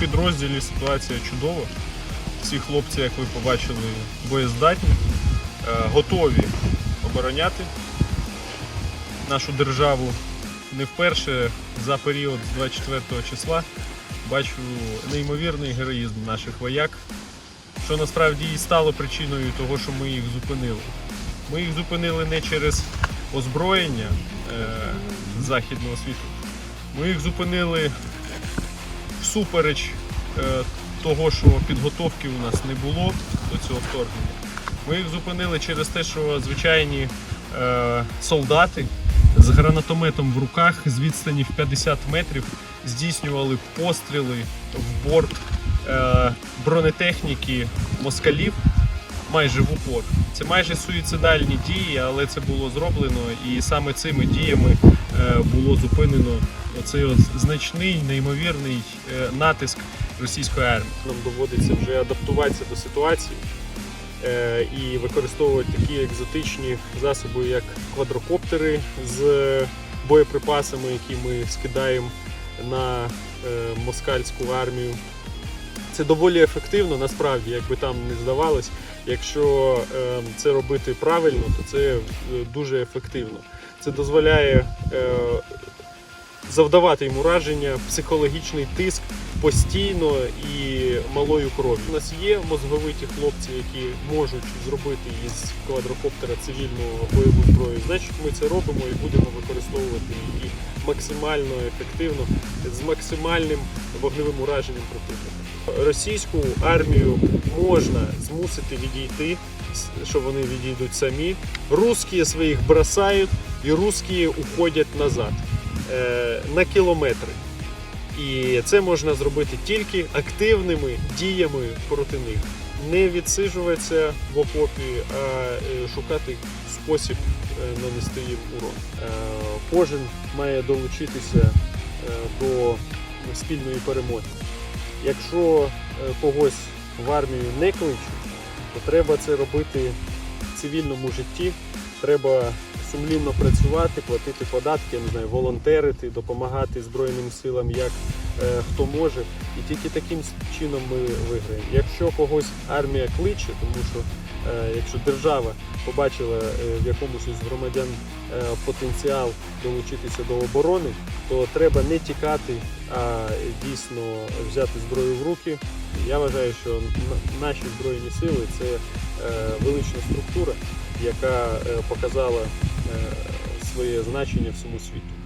підрозділі ситуація чудова. Всі хлопці, як ви побачили, боєздатні, е, готові обороняти нашу державу. Не вперше за період з 24 числа бачу неймовірний героїзм наших вояк, що насправді і стало причиною того, що ми їх зупинили. Ми їх зупинили не через озброєння е, західного світу. Ми їх зупинили всупереч е, того, що підготовки у нас не було до цього вторгнення. Ми їх зупинили через те, що звичайні е, солдати з гранатометом в руках з відстані в 50 метрів здійснювали постріли в борт е, бронетехніки москалів майже в упор. Це майже суїцидальні дії, але це було зроблено, і саме цими діями е, було зупинено оцей значний, неймовірний е, натиск російської армії. Нам доводиться вже адаптуватися до ситуації е, і використовувати такі екзотичні засоби, як квадрокоптери з боєприпасами, які ми скидаємо на москальську армію. Це доволі ефективно, насправді, як би там не здавалось. Якщо е, це робити правильно, то це е, дуже ефективно. Це дозволяє е, завдавати йому ураження, психологічний тиск постійно і малою кров'ю. У нас є мозговиті хлопці, які можуть зробити із квадрокоптера цивільну бойову зброю. Значить, ми це робимо і будемо використовувати її максимально ефективно з максимальним вогневим ураженням противника. Російську армію можна змусити відійти, що вони відійдуть самі. Русські своїх бросають, і русські уходять назад е, на кілометри. І це можна зробити тільки активними діями проти них. Не відсиджуватися в окопі, а е, шукати спосіб е, нанести їм урон. Кожен має долучитися до спільної перемоги. Якщо е, когось в армію не кличуть, то треба це робити в цивільному житті. Треба сумлінно працювати, платити податки, не знаю, волонтерити, допомагати Збройним силам як е, хто може. І тільки таким чином ми виграємо. Якщо когось армія кличе, тому що якщо держава побачила е, в якомусь із громадян е, потенціал долучитися до оборони, то треба не тікати, а дійсно взяти зброю в руки. Я вважаю, що наші збройні сили це е, велична структура, яка е, показала е, своє значення всьому світу.